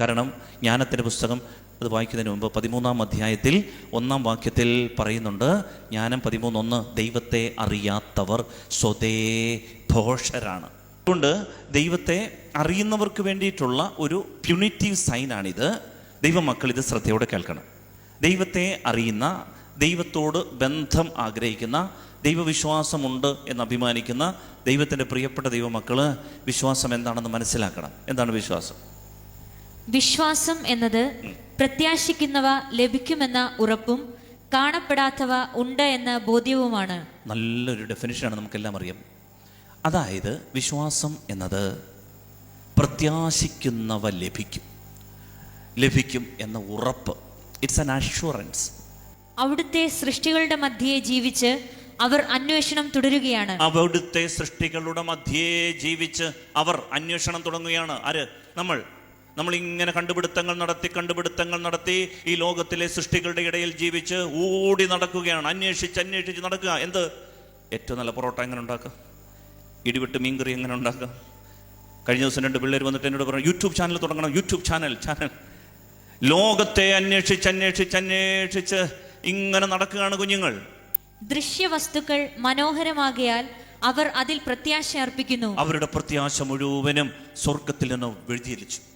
കാരണം ജ്ഞാനത്തിന്റെ പുസ്തകം അത് വായിക്കുന്നതിന് മുമ്പ് പതിമൂന്നാം അധ്യായത്തിൽ ഒന്നാം വാക്യത്തിൽ പറയുന്നുണ്ട് ജ്ഞാനം പതിമൂന്നൊന്ന് ദൈവത്തെ അറിയാത്തവർ സ്വതേ ഭോഷരാണ് അതുകൊണ്ട് ദൈവത്തെ അറിയുന്നവർക്ക് വേണ്ടിയിട്ടുള്ള ഒരു പ്യുണിറ്റീവ് സൈനാണിത്. ദൈവമക്കൾ ഇത് ശ്രദ്ധയോടെ കേൾക്കണം. ദൈവത്തെ അറിയുന്ന ദൈവത്തോട് ബന്ധം ആഗ്രഹിക്കുന്ന ദൈവവിശ്വാസമുണ്ട് എന്ന് അഭിമാനിക്കുന്ന ദൈവത്തിന്റെ പ്രിയപ്പെട്ട ദൈവമക്കൾ വിശ്വാസം എന്താണെന്ന് മനസ്സിലാക്കണം. എന്താണ് വിശ്വാസം? വിശ്വാസം എന്നത് പ്രത്യാശിക്കുന്നവ ലഭിക്കുമെന്ന ഉറപ്പും കാണപ്പെടാത്തവ ഉണ്ട് എന്ന ബോധ്യവുമാണ്. നല്ലൊരു ഡെഫിനിഷനാണ് നമുക്കെല്ലാം അറിയാം. അതായത് വിശ്വാസം എന്നത് പ്രത്യാശിക്കുന്നവ ലഭിക്കും. ലഭിക്കും എന്ന ഉറപ്പ്. ഇറ്റ്സ് ആൻ അഷുറൻസ് അവിടുത്തെ സൃഷ്ടികളുടെ മധ്യേ ജീവിച്ച് അവർ അന്വേഷണം തുടരുകയാണ്. അവിടുത്തെ സൃഷ്ടികളുടെ മധ്യേ ജീവിച്ച് അവർ അന്വേഷണം തുടങ്ങുകയാണ്. ആര്? നമ്മൾ. നമ്മൾ ഇങ്ങനെ കണ്ടുപിടുത്തങ്ങൾ നടത്തി കണ്ടുപിടുത്തങ്ങൾ നടത്തി ഈ ലോകത്തിലെ സൃഷ്ടികളുടെ ഇടയിൽ ജീവിച്ച് ഓടി നടക്കുകയാണ്. അന്വേഷിച്ച് അന്വേഷിച്ച് നടക്കുക. എന്ത്? ഏറ്റവും നല്ല പൊറോട്ട എങ്ങനെ ഉണ്ടാക്കുക ഇടിവിട്ട് മീൻകറി എങ്ങനെ ഉണ്ടാക്കുക കഴിഞ്ഞ ദിവസം രണ്ട് പിള്ളേർ വന്നിട്ട് എന്നോട് പറഞ്ഞു യൂട്യൂബ് ചാനൽ തുടങ്ങണം യൂട്യൂബ് ചാനൽ ചാനൽ. ലോകത്തെ അന്വേഷിച്ച് അന്വേഷിച്ച് അന്വേഷിച്ച് ഇങ്ങനെ നടക്കുകയാണ് കുഞ്ഞുങ്ങൾ. ദൃശ്യവസ്തുക്കൾ മനോഹരമാകിയാൽ അവർ അതിൽ പ്രത്യാശ അർപ്പിക്കുന്നു. അവരുടെ പ്രത്യാശ മുഴുവനും സ്വർഗത്തിൽ നിന്ന് വ്യതിചലിച്ചു